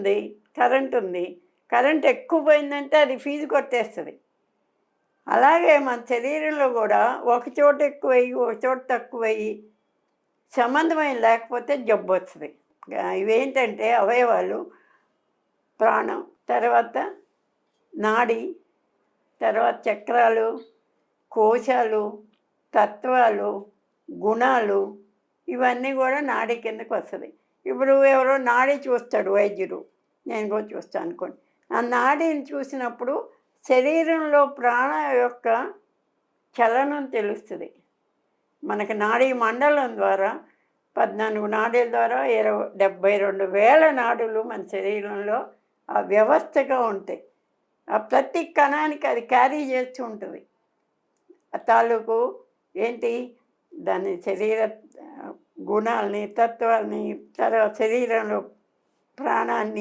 ఉంది కరెంట్ ఉంది. కరెంట్ ఎక్కువ పోయిందంటే అది ఫీజు కొట్టేస్తుంది. అలాగే మన శరీరంలో కూడా ఒక చోట ఎక్కువయ్యి ఒక చోట తక్కువయ్యి సంబంధమైన లేకపోతే జబ్బు వస్తుంది. ఇవేంటంటే అవయవాలు ప్రాణం తర్వాత నాడి తర్వాత చక్రాలు కోశాలు తత్వాలు గుణాలు ఇవన్నీ కూడా నాడి కిందకు వస్తుంది. ఇప్పుడు ఎవరో నాడి చూస్తాడు వైద్యుడు. నేను కూడా చూస్తాను అనుకోండి. ఆ నాడిని చూసినప్పుడు శరీరంలో ప్రాణ యొక్క చలనం తెలుస్తుంది. మనకి నాడీ మండలం ద్వారా పద్నాలుగు నాడీల ద్వారా ఇరవై డెబ్బై రెండు వేల నాడులు మన శరీరంలో ఆ వ్యవస్థగా ఉంటాయి. ఆ ప్రతి కణానికి అది క్యారీ చేస్తూ ఉంటుంది. ఆ తాలూకు ఏంటి? దాని శరీర గుణాలని తత్వాల్ని తర్వాత శరీరంలో ప్రాణాన్ని